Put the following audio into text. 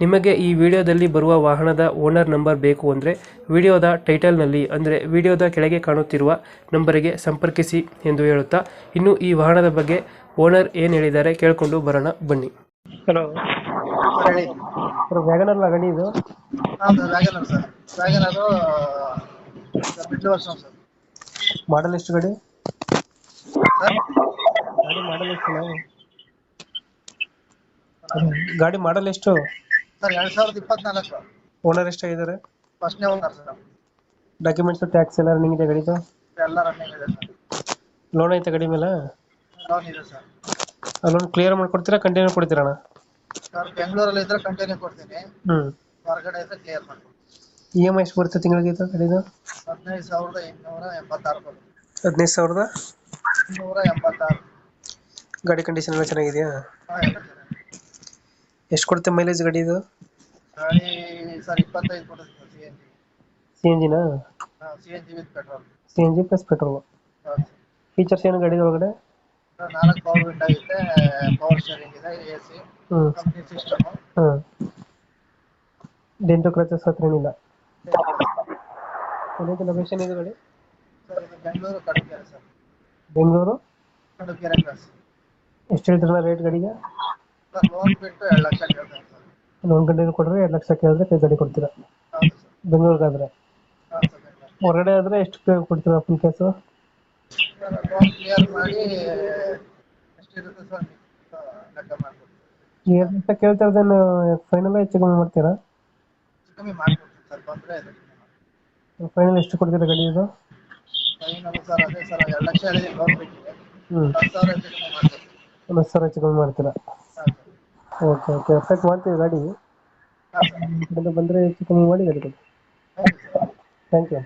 ನಿಮಗೆ ಈ ವಿಡಿಯೋದಲ್ಲಿ ಬರುವ ವಾಹನದ ಓನರ್ ನಂಬರ್ ಬೇಕು ಅಂದರೆ ವಿಡಿಯೋದ ಟೈಟಲ್ನಲ್ಲಿ ಅಂದರೆ ವಿಡಿಯೋದ ಕೆಳಗೆ ಕಾಣುತ್ತಿರುವ ನಂಬರಿಗೆ ಸಂಪರ್ಕಿಸಿ ಎಂದು ಹೇಳುತ್ತಾ ಇನ್ನು ಈ ವಾಹನದ ಬಗ್ಗೆ ಓನರ್ ಏನು ಹೇಳಿದ್ದಾರೆ ಕೇಳಿಕೊಂಡು ಬರೋಣ ಬನ್ನಿ. ಹಲೋ. ಹೇಳಿ. ವ್ಯಾಗನರ್ ಗಾಡಿ ಇದು? ಹೌದು Wagon R sir. Wagon R mid version sir. Model ಎಷ್ಟು ಗಾಡಿ? ಸರ್? ಗಾಡಿ ಮಾಡಲ್ ಎಷ್ಟು ಗಾಡಿ ಮಾಡಲ್ ಎಷ್ಟು? ಸರ್ ಎರಡ್ ಸಾವಿರದ ಇಪ್ಪತ್ನಾಲ್ಕು. ಓನರ್ ಎಷ್ಟಾಗಿದ್ದಾರೆ? ಫಸ್ಟ್ನೇ ಓನರ್ ಸರ್. ಡಾಕ್ಯುಮೆಂಟ್ಸ್ ಟ್ಯಾಕ್ಸ್ ಎಲ್ಲ ರನ್ನಿಂಗ್ ಇದೆ ಗಾಡಿದು? ಎಲ್ಲ ರನ್ನಿಂಗ್ ಇದೆ ಸರ್. ಲೋನ್ ಐತೆ ಗಾಡಿ ಮೇಲೆ? ಲೋನ್ ಇದೆ ಸರ್. ಲೋನ್ ಕ್ಲಿಯರ್ ಮಾಡ್ಕೊಡ್ತೀರಾ ಕಂಟಿನ್ಯೂ ಕೊಡ್ತೀರಣ್ಣ? ಸರ್ ಬೆಂಗಳೂರಲ್ಲಿ ಇದ್ರೆ ಕಂಟಿನ್ಯೂ ಕೊಡ್ತೀನಿ. ಹ್ಮ್. ಹೊರಗಡೆ ಇದ್ರೆ ಕ್ಲಿಯರ್ ಮಾಡ್ತೀನಿ ಇ ಎಂ ಐ ಎಷ್ಟು ಬರುತ್ತೆ ತಿಂಗಳಿಗೆ ಇದು ಗಾಡಿದು? ಹದಿನೈದು ಸಾವಿರದ ಇನ್ನೂರ ಎಂಬತ್ತಾರು ಬರುತ್ತೆ ಹದಿನೈದು ಸಾವಿರದ? ನೂರ ಎಂಬತ್ತಾರು. ಗಾಡಿ ಕಂಡೀಷನ್ ಎಲ್ಲ ಚೆನ್ನಾಗಿದೆಯಾ? ಹಾ. ಎಷ್ಟು ಕೊಡುತ್ತೆ ಮೈಲೇಜ್ ಗಾಡಿ ಇದು? ಗಾಡಿ ಸರ್ ಇಪ್ಪತ್ತೈದು ಕೊಡುತ್ತೆ sir C N G C N Jina C N G with petrol C N G plus petrol features ಏನು ಗಾಡಿ ಒಳಗಡೆ? ಸರ್ ನಾಲ್ಕು ಪವರ್ ವಿಂಡ್ ಆಗಿದೆ ಪವರ್ ಸ್ಟೇರಿಂಗ್ ಇದೆ ಎ ಸಿ. ಹ್ಞೂ ಕಂಪ್ನಿ ಸಿಸ್ಟಮ್ ಹಾಂ ಡೆಂಟು ಕ್ರಚಸ್ ಹತ್ರ ಏನಿಲ್ಲ? ಲೊಕೇಶನ್ ಇದು ಗಾಡಿ? ಸರ್ ಇದು ಬೆಂಗಳೂರು ಕಡಕೆರೆ ಸರ್. ಬೆಂಗಳೂರು? ಕಡಕೆರೆ ಕ್ಲಾಸ್ ಎಷ್ಟು ಹೇಳ್ತೀರಣ್ಣ ರೇಟ್ ಗಾಡಿಗೆ? ಸರ್ ಲೋನ್ ಬಿಟ್ಟು ಎರಡು ಲಕ್ಷ ಸರ್. ಒಂದು ಒಂದು ಗಂಟೆ ಕೊಟ್ಟರೆ ಎರಡು ಲಕ್ಷ ಕೇಳಿದ್ರೆ ಕೈ ಗಾಡಿ ಕೊಡ್ತೀರಾ? ಹೌದು ಸರ್. ಬೆಂಗಳೂರಿಗಾದ್ರೆ? ಹೌದು ಸರ್ ಬೆಂಗಳೂರು. ಹೊರಗಡೆ ಆದರೆ ಎಷ್ಟು ಕೊಡ್ತೀರಾ full case sir loan clear ಮಾಡಿ ಎಷ್ಟಿರುತ್ತೆ ಸರ್ ನೀವು ಲೆಕ್ಕ ಮಾಡ್ಕೊಡ್ತೀನಿ. ಎರಡು ಲಕ್ಷ ಕೇಳ್ತಾ ಇರೋದೇನು ಫೈನಲ್ ಹೆಚ್ಚು ಕಮ್ಮಿ ಮಾಡ್ತೀರಾ? ಹೆಚ್ಚು ಕಮ್ಮಿ ಮಾಡ್ಕೊಡ್ತೀನಿ ಸರ್ ಬಂದರೆ ಹೆಚ್ಚು ಕಮ್ಮಿ ಮಾಡ್ತೀನಿ ಫೈನಲ್ ಎಷ್ಟು ಕೊಡ್ತೀರಾ ಗಾಡಿ ಇದು? ಫೈನಲ್ ಸರ್ ಅದೇ ಸರ್ ಎರಡು ಲಕ್ಷ ಹೇಳಿದ್ದೀನಿ ಲೋನ್ ಬಿಟ್ಟಿದೆ. ಹ್ಞೂ ಹತ್ತು ಸಾವಿರ ಹೆಚ್ಚು ಕಮ್ಮಿ ಮಾಡ್ತೀನಿ ಒಂದು ಹತ್ತು ಸಾವಿರ ಹೆಚ್ಚು ಕಮ್ಮಿ ಮಾಡ್ತೀರಾ? Okay okay. ಎಫೆಕ್ಟ್ ಮಾಡ್ತೀವಿ ಗಾಡಿ. ಬಂದರೆ ಹೆಚ್ಚು ಕಮ್ಮಿ ಮಾಡಿ ಗಾಡಿ ಥ್ಯಾಂಕ್ ಯು